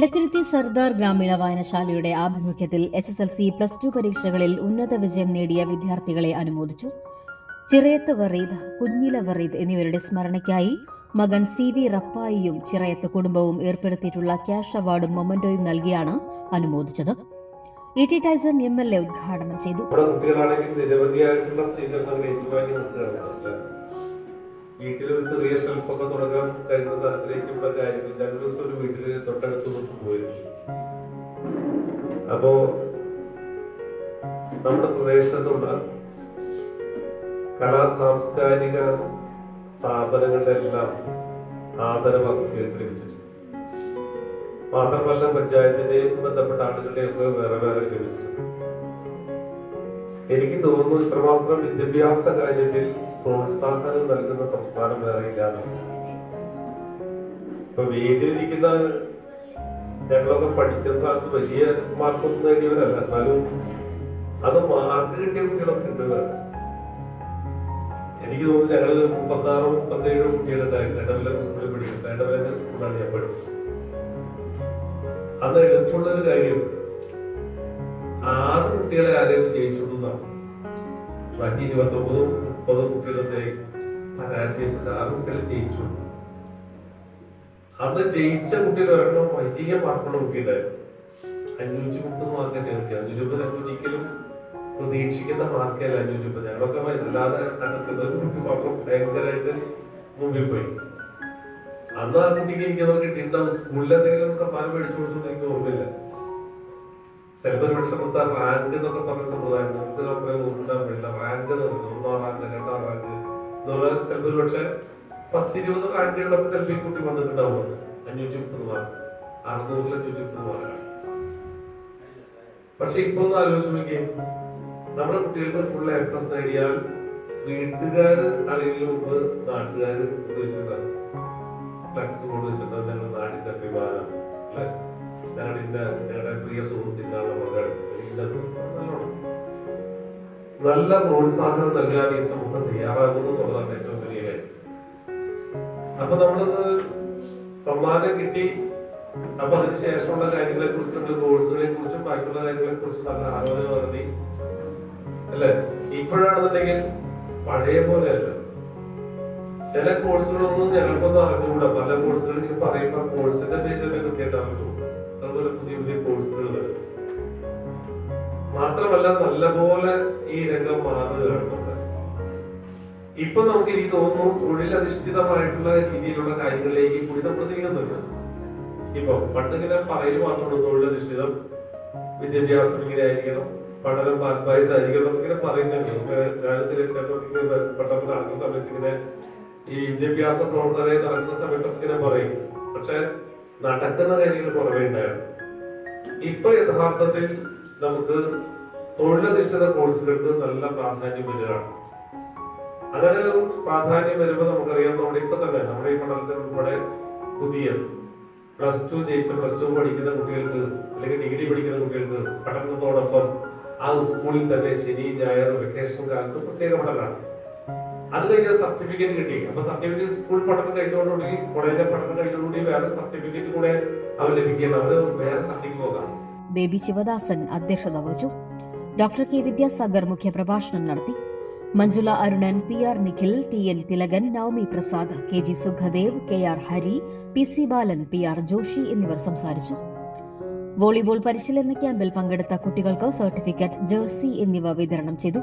എടത്തിരുത്തി സർദാർ ഗ്രാമീണ വായനശാലയുടെ ആഭിമുഖ്യത്തിൽ S S L C plus two പരീക്ഷകളിൽ ഉന്നത വിജയം നേടിയ വിദ്യാർത്ഥികളെ അനുമോദിച്ചു. ചിറയത്ത് വറീദ് കുഞ്ഞില വറീദ് എന്നിവരുടെ സ്മരണയ്ക്കായി മകൻ സി വി റപ്പായിയും ചിറയത്ത് കുടുംബവും ഏർപ്പെടുത്തിയിട്ടുള്ള ക്യാഷ് അവാർഡും മൊമന്റോയും നൽകിയാണ് അനുമോദിച്ചത്. E T Taison M L A ഉദ്ഘാടനം ചെയ്തു. വീട്ടിൽ ഒരു ചെറിയ ഷെൽഫൊക്കെ തുടങ്ങാൻ കഴിയുന്ന തരത്തിലേക്ക് ഇവിടെ കാര്യമില്ല രണ്ടു ദിവസം ഒരു വീട്ടിൽ തൊട്ടടുത്ത ദിവസം പോയിരുന്നു അപ്പോ നമ്മുടെ പ്രദേശത്തുള്ള കലാ സാംസ്കാരിക സ്ഥാപനങ്ങളുടെ എല്ലാം ആദരവ് കേന്ദ്രീകരിച്ചിട്ടുണ്ട് മാത്രമല്ല പഞ്ചായത്തിന്റെയും ബന്ധപ്പെട്ട ആളുകളുടെയും ഒക്കെ വേറെ വേറെ ലഭിച്ചിട്ടുണ്ട്. എനിക്ക് തോന്നുന്നു ഇത്രമാത്രം വിദ്യാഭ്യാസ കാര്യത്തിൽ പ്രോത്സാഹനം നൽകുന്ന സംസ്ഥാനം വേറെ ഇല്ലാന്ന് ഇപ്പൊ വേദിയിലിരിക്കുന്ന ഞങ്ങളൊക്കെ പഠിച്ച സ്ഥലത്ത് വലിയ മാർക്കൊന്നും നേടിയവരല്ല. എന്നാലും അത് മാർക്ക് കിട്ടിയ കുട്ടികളൊക്കെ ഉണ്ട് എനിക്ക് തോന്നുന്നു ഞങ്ങൾ മുപ്പത്താറോ മുപ്പത്തേഴോ കുട്ടികളുണ്ടായിരുന്നു സ്കൂളാണ് ഞാൻ പഠിച്ചത്. അന്ന് എളുപ്പമുള്ള ഒരു കാര്യം. ആറ് കുട്ടികളെ ആരെയും ജയിച്ചുകൊണ്ടാണ് ബാക്കി ഇരുപത്തൊമ്പതും മുപ്പതും കുട്ടികളത്തെ പരാജയപ്പെട്ട ആറ് കുട്ടികളെ ജയിച്ചു അന്ന് ജയിച്ച കുട്ടികൾ ഒരെണ്ണം വലിയ മാർക്കുള്ള കുട്ടിയുണ്ടായിരുന്നു. അഞ്ഞൂറ്റി മുപ്പത് മാർക്കറ്റ് കിട്ടി. അഞ്ഞൂറ്റി മുപ്പത് ഒരിക്കലും പ്രതീക്ഷിക്കുന്ന മാർക്കല്ല അഞ്ഞൂറ്റി മുപ്പത് ഞങ്ങളൊക്കെ അല്ലാതെ നടക്കുന്നത് ഒരു കുട്ടി മാത്രം ഭയങ്കരമായിട്ട് മുമ്പിൽ പോയി. അന്ന് ആ കുട്ടിക്ക് എനിക്ക് കിട്ടിയിട്ടുണ്ടാവും സ്കൂളിൽ എന്തെങ്കിലും സമ്മാനം മേടിച്ചു കൊടുത്തു എനിക്ക് ഓർമ്മയില്ല. ചിലപ്പോൾ ഒരു പക്ഷെ മൊത്തം റാങ്ക് എന്നൊക്കെ പറഞ്ഞ സമ്പ്രദായം നമുക്ക് നമ്മുടെ പറ്റില്ല. റാങ്ക് എന്ന് പറയുന്നത് ഒന്നാം റാങ്ക് രണ്ടാം റാങ്ക് എന്നുള്ള ചിലപ്പോൾ ഒരു പക്ഷെ പത്തിരുപത് റാങ്കുകളൊക്കെ ചിലപ്പോൾ ഈ കുട്ടി വന്നിട്ടുണ്ടാവും അഞ്ഞൂറ്റി മുപ്പത് മാർക്ക് അറുന്നൂറിൽ അഞ്ഞൂറ്റി മുപ്പത് മാർക്കാണ് പക്ഷെ ഇപ്പൊ ഒന്ന് ആലോചിച്ച് നോക്കിയേ നമ്മുടെ കുട്ടികൾക്ക് ഫുൾ എ പ്ലസ് നേടിയാൽ വീട്ടുകാര് അല്ലെങ്കിൽ മുമ്പ് നാട്ടുകാർ ഫ്ലക്സ് കൊണ്ട് വെച്ചിട്ടുണ്ടാവും. ഞങ്ങൾ നാടിന്റെ അഭിമാനം അല്ലെ? ഞങ്ങളുടെ ഞങ്ങളുടെ പ്രിയ സുഹൃത്തിനാണ് മകൾ. ഇന്നത് നല്ലോണം. നല്ല പ്രോത്സാഹനം നൽകാൻ ഈ സമൂഹം തയ്യാറാകുന്നു എന്നുള്ളതാണ് ഏറ്റവും വലിയ കാര്യം. അപ്പൊ നമ്മളത് സമ്മാനം കിട്ടി. അപ്പൊ അതിനുശേഷമുള്ള കാര്യങ്ങളെ കുറിച്ച് നമ്മൾ കോഴ്സുകളെ കുറിച്ചും ബാക്കിയുള്ള കാര്യങ്ങളെ കുറിച്ചും നല്ല ആലോചന നടത്തി. അല്ലെ? ഇപ്പോഴാണെന്നുണ്ടെങ്കിൽ പഴയ പോലെ അല്ല. ചില കോഴ്സുകളൊന്നും ഞങ്ങൾക്കൊന്നും അറിഞ്ഞുകൂടാ. പല കോഴ്സുകൾ പറയുമ്പോ കോഴ്സിന്റെ പേര് തന്നെ കിട്ടിയിട്ടാണല്ലോ അതുപോലെ പുതിയ പുതിയ കോഴ്സുകൾ മാത്രമല്ല നല്ലപോലെ ഈ രംഗം മാറുകയാണ് ഇപ്പൊ നമുക്ക് എനിക്ക് തോന്നുന്നു തൊഴിലധിഷ്ഠിതമായിട്ടുള്ള രീതിയിലുള്ള കാര്യങ്ങളിലേക്ക് കൂടി നമ്മൾ നീങ്ങുന്നുണ്ട്. ഇപ്പൊ പണ്ടിങ്ങനെ പറയൽ മാത്രമുള്ളൂ തൊഴിലധിഷ്ഠിതം വിദ്യാഭ്യാസം ഇങ്ങനെ ആയിരിക്കണം പഠനം അഡ്വൈസ് ആയിരിക്കണം എന്നിങ്ങനെ പറയുന്നുണ്ട്. നമുക്ക് ഞാനതിൽ ചിലപ്പോൾ പെട്ടെന്ന് നടക്കുന്ന സമയത്ത് ഇങ്ങനെ ഈ വിദ്യാഭ്യാസ പ്രവർത്തനം നടക്കുന്ന സമയത്ത് ഇങ്ങനെ പറയും. പക്ഷെ നടക്കുന്ന കാര്യങ്ങൾ കുറവേ ഉണ്ടായിരുന്നു. ഇപ്പൊ യഥാർത്ഥത്തിൽ നമുക്ക് തൊഴിലധിഷ്ഠിത കോഴ്സുകൾക്ക് നല്ല പ്രാധാന്യം വരികയാണ്. അങ്ങനെ പ്രാധാന്യം വരുമ്പോൾ നമുക്കറിയാം നമ്മുടെ ഇപ്പൊ തന്നെ നമ്മുടെ ഈ മണ്ഡലത്തിൽ ഉൾപ്പെടെ പുതിയ പ്ലസ് ടു ജയിച്ച പ്ലസ് ടു പഠിക്കുന്ന കുട്ടികൾക്ക് അല്ലെങ്കിൽ ഡിഗ്രി പഠിക്കുന്ന കുട്ടികൾക്ക് പഠനത്തോടൊപ്പം ആ സ്കൂളിൽ തന്നെ ശനി ഞായർ വെക്കേഷൻ കാലത്ത് പ്രത്യേക പഠനമാണ്. അത് കഴിഞ്ഞ സർട്ടിഫിക്കറ്റ് കിട്ടി. അപ്പൊ സർട്ടിഫിക്കറ്റ് സ്കൂൾ പഠനം കഴിഞ്ഞോടുകൂടി കോളേജിലെ പഠനം കഴിഞ്ഞോടുകൂടി വേറെ സർട്ടിഫിക്കറ്റ് കൂടെ അവർ ലഭിക്കുകയാണ്. അവർ വേറെ സർട്ടിഫിക്കറ്റ് ബേബി ശിവദാസൻ അധ്യക്ഷത വഹിച്ചു. ഡോക്ടർ കെ വിദ്യാസാഗർ മുഖ്യപ്രഭാഷണം നടത്തി. Manjula Arunan P R Nikhil T N Thilakan Navami Prasad K G Sukhdev K R Hari P C Balan P R Joshi എന്നിവർ സംസാരിച്ചു. വോളിബോൾ പരിശീലന ക്യാമ്പിൽ പങ്കെടുത്ത കുട്ടികൾക്ക് സർട്ടിഫിക്കറ്റ് ജേഴ്സി എന്നിവ വിതരണം ചെയ്തു.